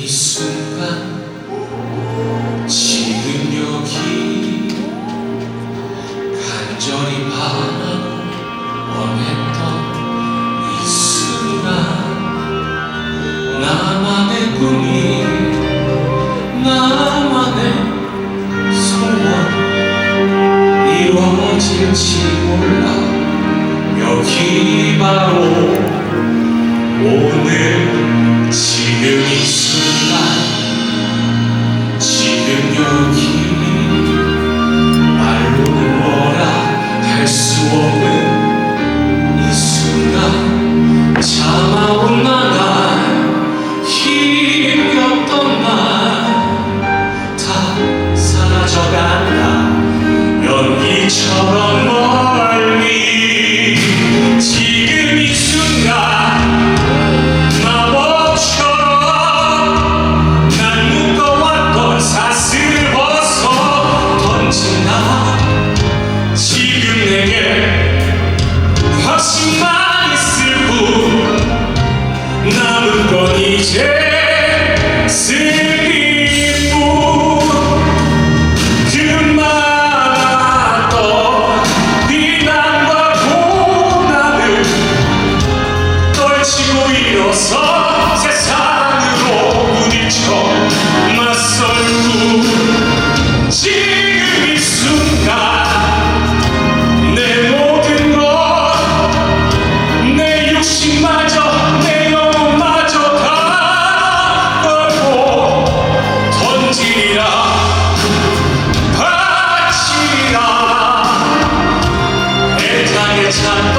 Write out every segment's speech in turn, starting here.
이 순간 지금 여기 간절히 바라고 원했던 이 순간 나만의 꿈이 나만의 소원 이루어질지 지금 Yeah. it's not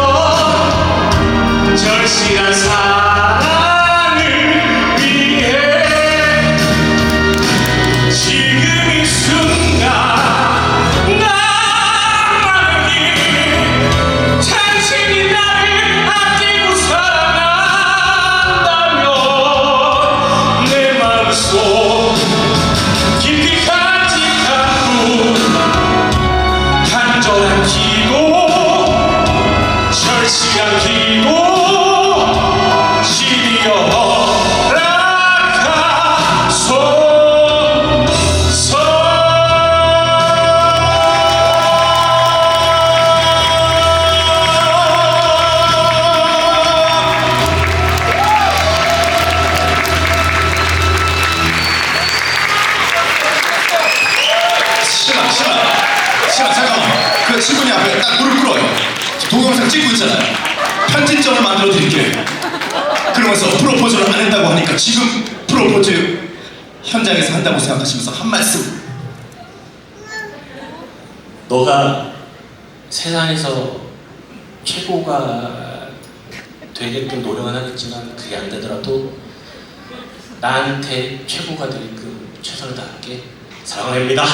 심아, 심아, 심아, 잠깐만. 그 친구님 앞에 딱 무릎 꿇어요. 저 동영상 찍고 있잖아요. 편집점을 만들어 드릴게요. 그러면서 프로포즈를 안 한다고 하니까 지금 프로포즈 현장에서 한다고 생각하시면서 한 말씀. 너가 세상에서 최고가 되게끔 노력은 하겠지만 그게 안 되더라도 나한테 최고가 되게끔 최선을 다할게 사랑합니다.